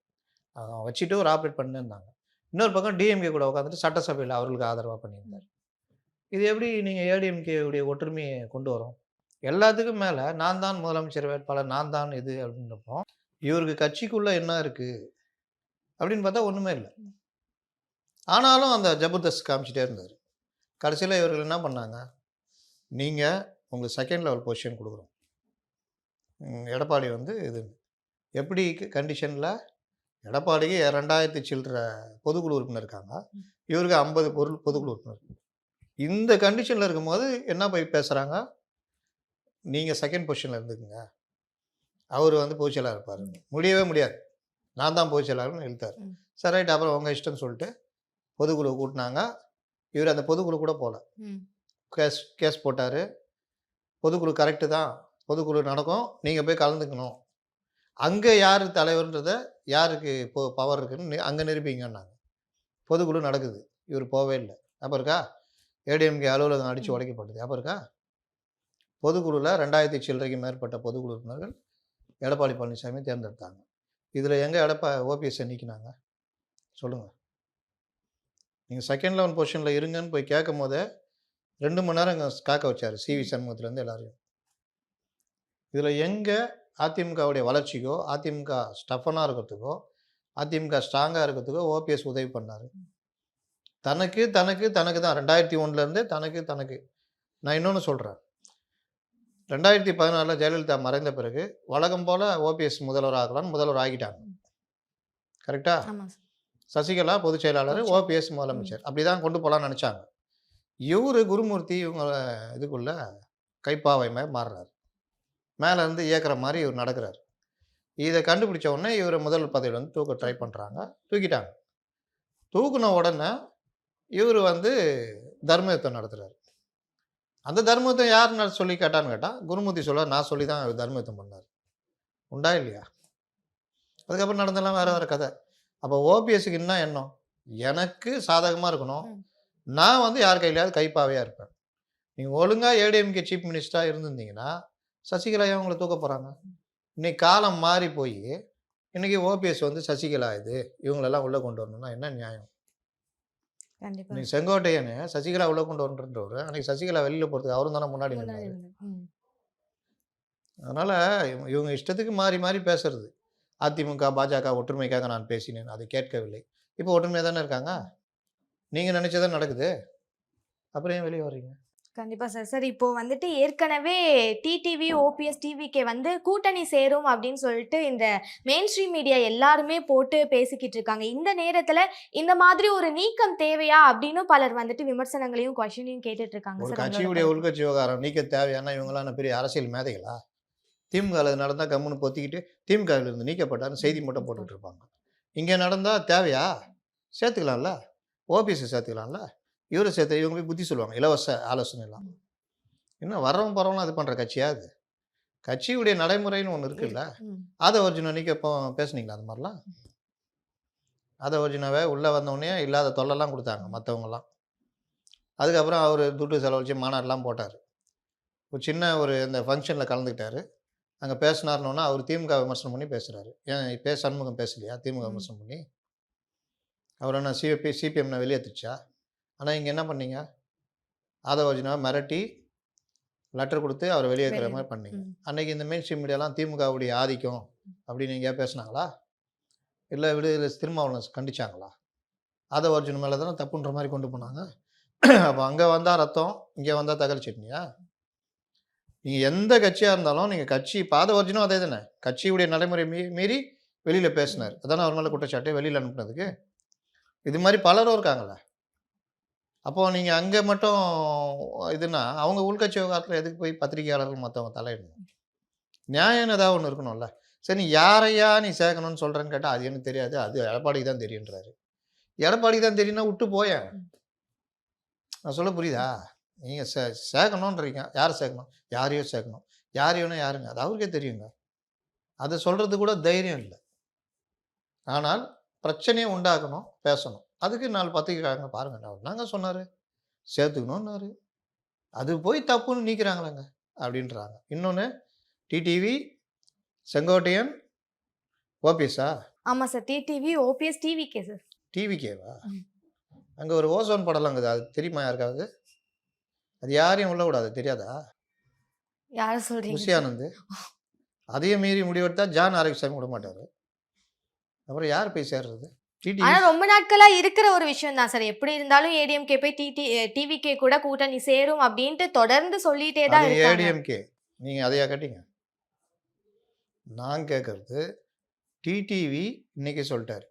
அதை வச்சுட்டு ஒரு ஆப்ரேட் பண்ணிருந்தாங்க இன்னொரு பக்கம் டிஎம்கே கூட உட்காந்துட்டு சட்டசபையில் அவர்களுக்கு ஆதரவாக பண்ணியிருந்தார். இது எப்படி நீங்கள் ஏடிஎம்கே உடைய ஒற்றுமையை கொண்டு வரோம்? எல்லாத்துக்கும் மேலே நான் தான் முதலமைச்சர் வேட்பாளர் நான் தான் இது அப்படின்றப்போ இவருக்கு கட்சிக்குள்ளே என்ன இருக்குது அப்படின்னு பார்த்தா ஒன்றுமே இல்லை. ஆனாலும் அந்த ஜபர்தஸ்த் காமிச்சிட்டே இருந்தார். கடைசியில் இவர்கள் என்ன பண்ணாங்க? நீங்கள் உங்களுக்கு செகண்ட் லெவல் பொசிஷன் கொடுக்குறோம் எடப்பாடி வந்து இது எப்படி கண்டிஷனில் எடப்பாடிக்கு ரெண்டாயிரத்தி சில்லற பொதுக்குழு உறுப்பினர் இருக்காங்க. இவருக்கு ஐம்பது பொருள் பொதுக்குழு உறுப்பினர். இந்த கண்டிஷனில் இருக்கும்போது என்ன போய் பேசுகிறாங்க நீங்கள் செகண்ட் பொசிஷனில் இருந்துக்குங்க. அவர் வந்து பொதுச்செயலாளர் இருப்பார். முடியவே முடியாது. நான் தான் பொதுச்செயலாளர்னு இழுத்தார் ம். சரி ரைட் அப்புறம் உங்கள் இஷ்டம்னு சொல்லிட்டு பொதுக்குழு கூட்டினாங்க. இவர் அந்த பொதுக்குழு கூட போகல. கேஸ் கேஸ் போட்டார். பொதுக்குழு கரெக்டு தான். பொதுக்குழு நடக்கும். நீங்கள் போய் கலந்துக்கணும். அங்கே யார் தலைவர்ன்றதை யாருக்கு இப்போ பவர் இருக்குன்னு அங்கே நிரூபிங்கன்னாங்க. பொதுக்குழு நடக்குது. இவர் போவே இல்லை. அப்போ இருக்கா? ஏடிஎம்கே அலுவலகம் அடித்து. உடைக்கப்பட்டது அப்போ இருக்கா? பொதுக்குழுவில் ரெண்டாயிரத்தி சில்லறைக்கு மேற்பட்ட பொதுக்குழு உறுப்பினர்கள் எடப்பாடி பழனிசாமி தேர்ந்தெடுத்தாங்க. இதில் எங்கே எடப்பா ஓபிஎஸ் நீக்கினாங்க? சொல்லுங்கள் நீங்கள் செகண்ட் லெவன் பொசிஷனில் இருங்கன்னு போய் கேட்கும் போதே ரெண்டு மணி நேரம் காக்க வச்சார் சிவி சண்முகத்துலேருந்து எல்லாரையும். இதில் எங்கே அதிமுகவுடைய வளர்ச்சிக்கோ அதிமுக ஸ்டஃபனாக இருக்கிறதுக்கோ அதிமுக ஸ்ட்ராங்காக இருக்கிறதுக்கோ ஓபிஎஸ் உதவி பண்ணார். தனக்கு தனக்கு தனக்கு தான். ரெண்டாயிரத்தி ஒன்றுலேருந்து தனக்கு தனக்கு. நான் இன்னொன்று சொல்கிறேன் ரெண்டாயிரத்தி பதினாலில் ஜெயலலிதா மறைந்த பிறகு வழக்கம் போல் ஓபிஎஸ் முதல்வர் ஆகலான்னு முதல்வர் ஆகிட்டாங்க. கரெக்டா? ஆமா சார். சசிகலா பொதுச் செயலாளர் ஓபிஎஸ் முதலமைச்சர். அப்படி தான் கொண்டு போகலான்னு நினச்சாங்க. இவர் குருமூர்த்தி இவங்க இதுக்குள்ள கைப்பாவை மாதிரி மாறுறாரு. மேலே இருந்து இயக்குற மாதிரி இவர் நடக்கிறார். இதை கண்டுபிடிச்ச உடனே இவர் முதல் பதவியில் வந்து தூக்க ட்ரை பண்ணுறாங்க தூக்கிட்டாங்க. தூக்குன உடனே இவர் வந்து தர்மயுத்தம் நடத்துகிறார் அந்த தர்மத்தை யார் நட- சொல்லி கேட்டான்னு கேட்டால் குருமூர்த்தி சொல்ல நான் சொல்லி தான் அவர் தர்மத்தை பண்ணார். உண்டா இல்லையா? அதுக்கப்புறம் நடந்தெல்லாம் வேற வேற கதை. அப்போ ஓபிஎஸ்க்கு என்ன எண்ணம்? எனக்கு சாதகமாக இருக்கணும். நான் வந்து யார் கையிலையாவது கைப்பாவையாக இருப்பேன். நீங்கள் ஒழுங்காக ஏடிஎம்கே சீஃப் மினிஸ்டராக இருந்திருந்தீங்கன்னா சசிகலா ஏன் உங்களை தூக்க போகிறாங்க இன்னைக்கு காலம் மாறி போய் இன்னைக்கு ஓபிஎஸ் வந்து சசிகலா இது இவங்களெல்லாம் உள்ளே கொண்டு வரணும்னா என்ன நியாயம்? இன்னைக்கு செங்கோட்டையனு சசிகலா உள்ளே கொண்டு வரன்றவர் அன்னைக்கு சசிகலா வெளியில் போகிறதுக்கு அவரும் தானே முன்னாடி நின்னாரு. அதனால் இவங்க இஷ்டத்துக்கு மாறி மாறி பேசுறது. அதிமுக பாஜக ஒற்றுமைக்காக நான் பேசினேன். அதை கேட்கவில்லை. இப்போ ஒற்றுமையாக தானே இருக்காங்க? நீங்கள் நினச்சதான் நடக்குது. அப்புறம் ஏன் வெளியே வர்றீங்க? கண்டிப்பா சார். சார் இப்போ வந்துட்டு ஏற்கனவே டிடிவி ஓபிஎஸ் டிவிகே வந்து கூட்டணி சேரும் அப்படின்னு சொல்லிட்டு இந்த மெயின் ஸ்ட்ரீம் மீடியா எல்லாருமே போட்டு பேசிக்கிட்டு இருக்காங்க. இந்த நேரத்துல இந்த மாதிரி ஒரு நீக்கம் தேவையா அப்படின்னு பலர் வந்துட்டு விமர்சனங்களையும் கொஸ்டினையும் கேட்டுட்டு இருக்காங்க ஒரு சார் கட்சியுடைய. உள்கட்சி விவகாரம் நீக்க தேவையான இவங்களாம் என்ன பெரிய அரசியல் மேதைகளா? திமுக நடந்தால் கம்முன்னு பொத்திக்கிட்டு திமுக ல இருந்து நீக்கப்பட்டான்னு செய்தி மட்டும் போட்டுட்டு இருப்பாங்க. இங்கே நடந்தால் தேவையா? சேர்த்துக்கலாம்ல? ஓபிஎஸ் சேர்த்துக்கலாம்ல? இவரை சேர்த்து இவங்க போய் புத்தி சொல்லுவாங்க இலவச ஆலோசனை எல்லாம். இன்னும் வரவன் போகிறவங்களும் அது பண்ணுற கட்சியா அது? கட்சியுடைய நடைமுறைன்னு ஒன்று இருக்குல்ல. அதை ஒரிஜினல் நீக்க இப்போ பேசுனீங்களா அந்த மாதிரிலாம்? அதை ஒரிஜினாவே உள்ளே வந்தோடனே இல்லாத தொல்லைலாம் கொடுத்தாங்க மற்றவங்கலாம் அதுக்கப்புறம் அவர் துட்டு செலவழிச்சு மாநாடுலாம் போட்டார். ஒரு சின்ன ஒரு இந்த ஃபங்க்ஷனில் கலந்துக்கிட்டாரு. அங்கே பேசினார்னோன்னா அவர் திமுக விமர்சனம் பண்ணி பேசுகிறாரு ஏன் பே சண்முகம் பேசலையா? திமுக. விமர்சனம் பண்ணி. அவர் என்ன சிபி சிபிஎம்னை வெளியேற்றுச்சா ஆனால் இங்கே என்ன பண்ணீங்க? ஒரிஜினாவை மிரட்டி லெட்டர் கொடுத்து அவரை வெளியேற்றுற வெளியே- மாதிரி பண்ணீங்க. அன்னைக்கு இந்த மெயின் ஸ்ட்ரீம் மீடியாலாம் திமுகவுடைய ஆதிக்கம் அப்படின்னு எங்கேயா பேசுனாங்களா? இல்லை விடுதலை திருமாவளவன் கண்டிச்சாங்களா? அதை ஒரிஜினல் மேலே தானே தப்புன்ற மாதிரி கொண்டு போனாங்க. அப்போ அங்கே வந்தால் ரத்தம் இங்கே வந்தால் தகல் சட்னியா? நீங்கள் எந்த கட்சியாக இருந்தாலும் நீங்கள் கட்சி பாத ஒரிஜினும் அதே தானே. கட்சியுடைய நடைமுறை மீ மீறி வெளியில் பேசினார். அதானே அவர் மேலே குற்றச்சாட்டு வெளியில் அனுப்புனதுக்கு? இது மாதிரி பலரும் இருக்காங்களே அப்போது நீங்கள் அங்கே மட்டும் இதுனா அவங்க உள்கட்சி விவகாரத்தில் எதுக்கு போய் பத்திரிகையாளர்கள் மற்றவங்க தலையிடணும்? நியாயம் ஏதாவது ஒன்று இருக்கணும்ல. சரி நீ யாரையா நீ சேர்க்கணும்னு சொல்கிறேன்னு கேட்டால் அது எனக்கு தெரியாது. அது எடப்பாடிக்கு தான் தெரியுன்றாரு எடப்பாடிக்கு தான் தெரியும்னா விட்டு போயேன் நான் சொல்ல புரியுதா? நீங்கள் சே சேர்க்கணுன்றீங்க யாரை சேர்க்கணும்? யாரையோ சேர்க்கணும். யாரையோனா யாருங்க? அது அவருக்கே தெரியுங்க. அதை சொல்கிறது கூட தைரியம் இல்லை. ஆனால் பிரச்சனையை உண்டாக்கணும் பேசணும். அதுக்கு நாலு பத்திரிக்கைக்காரங்க பாருங்க அவர் நாங்க சொன்னார்? சேர்த்துக்கணும்னாரு. அது போய் தப்புன்னு நீக்கிறாங்களேங்க அப்படின்றாங்க. இன்னொன்று டிடிவி செங்கோட்டையன் ஓபிஎஸ்ஸா? ஆமா sir. TTV OPS TVK sir. டிவிக்கேவா ம். அங்கே ஒரு ஓசோன் படலாங்குது அது தெரியுமா யாருக்காவது? அது யாரையும் உள்ள விடாது தெரியாதா? யார சொல்றீங்க? ஆனந்த் அதையும் மீறி முடிவெடுத்தா ஜான் ஆரோக்கியசாமி விட மாட்டாரு அப்புறம் யார் போய் சேர்றது? ஆனா ரொம்ப நாட்களா இருக்கிற ஒரு விஷயம் தான் சார். எப்படி இருந்தாலும் ஏடிஎம்கே போய் டிடி டிவிகே கூட கூட்டணி சேரும் அப்படின்ட்டு தொடர்ந்து சொல்லிட்டே தான் ஏடிஎம்கே நீங்கள் அதையா கேட்டீங்க? நான் கேட்கறது டிடிவி இன்னைக்கு சொல்லிட்டாரு.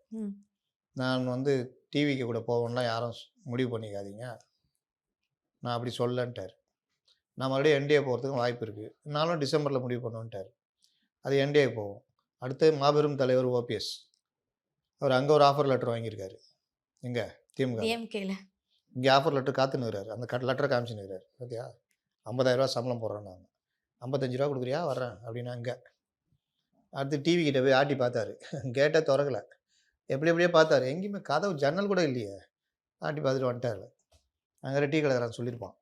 நான் வந்து டிவிக்கு கூட போவேன்லாம் யாரும் முடிவு பண்ணிக்காதீங்க. நான் அப்படி சொல்லன்ட்டார். நான் மறுபடியும் என்டிஏ போகிறதுக்கும் வாய்ப்பு இருக்குது நானும் டிசம்பரில் முடிவு பண்ணுவேன்ட்டார். அது என்டிஏ போவோம். அடுத்து மாபெரும் தலைவர் ஓபிஎஸ் அவர் அங்கே ஒரு ஆஃபர் லெட்டர் வாங்கியிருக்காரு. எங்கே? திமுக டிஎம்கேல இங்கே ஆஃபர் லெட்டர் காத்துனுறாரு அந்த கட் லெட்டரை காமிச்சுனுறாரு பார்த்தியா ஐம்பதாயிரரூவா சம்பளம் போடுறேன் நான் ஐம்பத்தஞ்சு ரூபா கொடுக்குறியா? வர்றேன் அப்படின்னா அங்கே. அடுத்து டிவி கிட்ட போய் ஆட்டி பார்த்தாரு. கேட்டே திறக்கல. எப்படி எப்படியே பார்த்தாரு. எங்கேயுமே கதவு ஜன்னல் கூட இல்லையே. ஆட்டி பார்த்துட்டு வந்துட்டாரு. அங்கே டீ கடைக்காரன் சொல்லியிருப்பான்.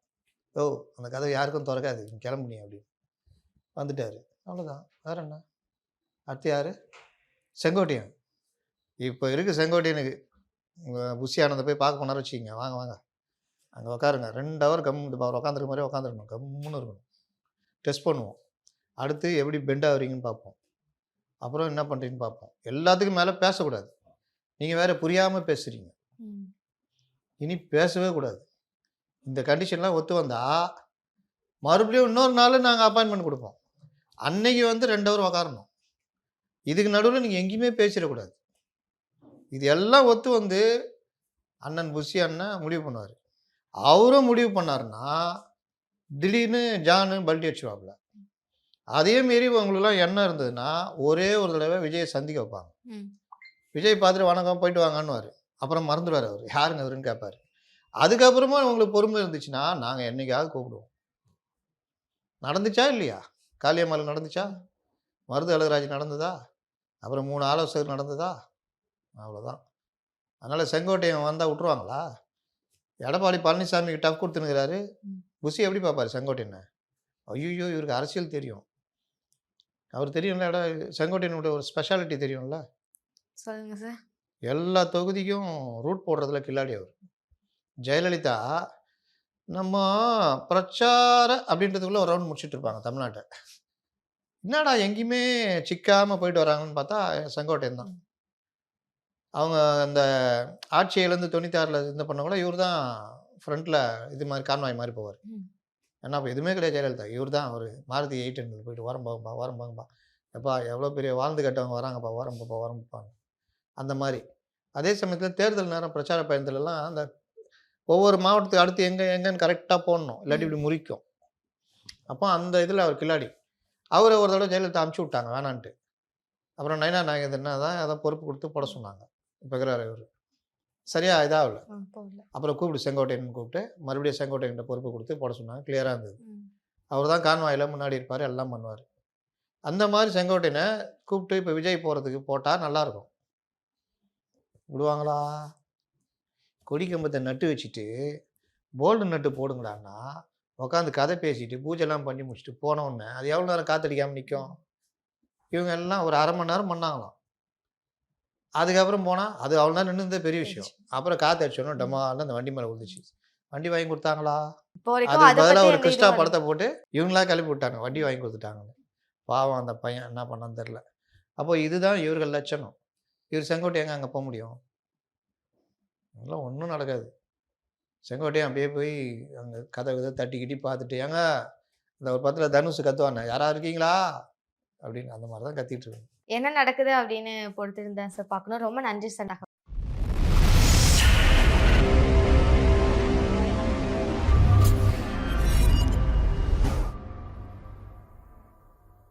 ஓ அந்த கதவு யாருக்கும் திறக்காது. நீ கிளம்பு நீ அப்படின்னு. வந்துட்டாரு. அவ்வளோதான் வேற என்ன? அடுத்து யார்? செங்கோட்டையன். இப்போ இருக்கு செங்கோட்டையனுக்கு. புஷி ஆனந்தை போய் பார்க்க போனார் வச்சுக்கிங்க. வாங்க வாங்க. அங்கே உட்காருங்க ரெண்டு ஹவர் கம் அவர் உட்காந்துருக்க மாதிரி உட்காந்துருக்கணும் கம்முன்னு இருக்கணும். டெஸ்ட் பண்ணுவோம். அடுத்து எப்படி பெண்ட் ஆகுறீங்கன்னு பார்ப்போம். அப்புறம் என்ன பண்ணுறீங்கன்னு பார்ப்போம். எல்லாத்துக்கும் மேலே பேசக்கூடாது. நீங்கள் வேற புரியாமல் பேசுகிறீங்க. இனி பேசவே கூடாது. இந்த கண்டிஷன்லாம் ஒத்து வந்தா மறுபடியும் இன்னொரு நாள் நாங்கள் அப்பாயின்மெண்ட் கொடுப்போம். அன்னைக்கு வந்து ரெண்டு ஹவர் உக்காரணும். இதுக்கு நடுவில் நீங்கள் எங்கேயுமே பேசிடக்கூடாது. இது எல்லாம் ஒத்து வந்து அண்ணன் புஷி அண்ணன் முடிவு பண்ணுவார். அவரும் முடிவு பண்ணாருன்னா திடீர்னு ஜானு பல்ட்டி அடிச்சுவாப்புல அதே மாரி உங்களுக்குலாம் எண்ணம் இருந்ததுன்னா ஒரே ஒரு தடவை விஜயை சந்திக்க வைப்பாங்க. விஜய் பார்த்துட்டு வணக்கம் போயிட்டு வாங்கன்னுவார். அப்புறம் மறந்துடுவார் அவர். யாருங்க அவருன்னு கேட்பாரு அதுக்கப்புறமா உங்களுக்கு பொறுமை இருந்துச்சுன்னா நாங்கள் என்னைக்காவது கூப்பிடுவோம். நடந்துச்சா இல்லையா? காளியம்மாள் நடந்துச்சா? மருது அழகராஜ் நடந்ததா? அப்புறம் மூணு ஆலோசகர் நடந்ததா? அவ்வளோதான் அதனால் செங்கோட்டையன் வந்தால் விட்ருவாங்களா எடப்பாடி பழனிசாமிக்கு டஃப் கொடுத்துனுக்கிறாரு ம். புசி எப்படி பார்ப்பாரு செங்கோட்டையனை? ஐயோ இவருக்கு அரசியல் தெரியும். அவர் தெரியும்ல இட செங்கோட்டையனோட ஒரு ஸ்பெஷாலிட்டி தெரியும்ல. சொல்லுங்க சார் எல்லா தொகுதிக்கும் ரூட் போடுறதுல கில்லாடி அவர். ஜெயலலிதா நம்ம பிரச்சார அப்படின்றதுக்குள்ள ஒரு ரவுண்ட் முடிச்சுட்டு இருப்பாங்க தமிழ்நாட்டை. என்னடா எங்கேயுமே சிக்காம போயிட்டு வராங்கன்னு பார்த்தா செங்கோட்டையன் தான். அவங்க அந்த ஆட்சியிலேருந்து தொண்ணூத்தாறில் இந்த பண்ண கூட இவர் தான் ஃப்ரண்ட்டில் இது மாதிரி கான்வாய் மாதிரி போவார். ஏன்னா அப்போ எதுவுமே கிடையாது ஜெயலலிதா. இவர் தான் அவர். மாருதி எயிட் ஹண்ட்ரட் போயிட்டு ஓரம் போங்கப்பா ஓரம் போங்கப்பா. எப்பா எவ்வளோ பெரிய வாழ்ந்து கட்டவங்க வராங்கப்பா ஓரம் போப்பா போப்பாங்க அந்த மாதிரி அதே சமயத்தில் தேர்தல் நேரம் பிரச்சார பயணத்துலலாம் அந்த ஒவ்வொரு மாவட்டத்துக்கு அடுத்து எங்கே எங்கன்னு கரெக்டாக போடணும். இல்லாட்டி இப்படி முறிக்கும். அப்போ அந்த இதில் அவர் கில்லாடி. அவரை ஒரு தடவை ஜெயலலிதா அமுச்சு விட்டாங்க வேணான்ட்டு. அப்புறம் நயனா நாகேந்திரனா தான் அதை பொறுப்பு கொடுத்து போட சொன்னாங்க. இப்போ இருக்கிறார் இவர் சரியா இதாகல. அப்புறம் கூப்பிட்டு செங்கோட்டையன் கூப்பிட்டு மறுபடியும் செங்கோட்டையன்கிட்ட பொறுப்பு கொடுத்து போட சொன்னாங்க. கிளியராக இருந்தது. அவர் தான் கான்வாயில் முன்னாடி இருப்பார் எல்லாம் பண்ணுவார். அந்த மாதிரி செங்கோட்டையனை கூப்பிட்டு இப்போ விஜய் போகிறதுக்கு போட்டால் நல்லாயிருக்கும் விடுவாங்களா? கொடி கம்பத்தை நட்டு வச்சுட்டு போல்டு நட்டு போடுங்கடான்னா உட்காந்து கதை பேசிட்டு பூஜைலாம் பண்ணி முடிச்சுட்டு போன உடனே அது எவ்வளோ நேரம் காத்தடிக்காமல் நிற்கும் இவங்க எல்லாம் ஒரு அரை மணி நேரம் பண்ணாங்களாம். அதுக்கப்புறம் போனால் அது அவ்வளோ நேரம் நின்று பெரிய விஷயம். அப்புறம் காற்று அடிச்சோன்னா டமால்னு அந்த வண்டி மேலே விழுந்துச்சு வண்டி வாங்கி கொடுத்தாங்களா? அதுக்கு அதை பதிலாக ஒரு இதுவும் படத்தை போட்டு இவங்களா கிளப்பி விட்டாங்க. வண்டி வாங்கி கொடுத்துட்டாங்க பாவம் அந்த பையன் என்ன பண்ணான்னு தெரில அப்போ இதுதான் இவர்கள் லட்சணம். இவர் செங்கோட்டையங்க அங்கே போக முடியும்? அதெல்லாம் ஒன்றும் நடக்காது. செங்கோட்டையன் அப்படியே போய் அங்கே கதை கதை தட்டி கிட்டி பார்த்துட்டு ஏங்க இந்த ஒரு படத்தில் தனுஷ் கத்துவானே. யாரா இருக்கீங்களா? அப்படின்னு அந்த மாதிரி தான் கத்திட்டு இருக்கேன் என்ன நடக்குது அப்படின்னு பொறுத்திருந்தேன் சார். பார்க்கணும். ரொம்ப நன்றி சார்.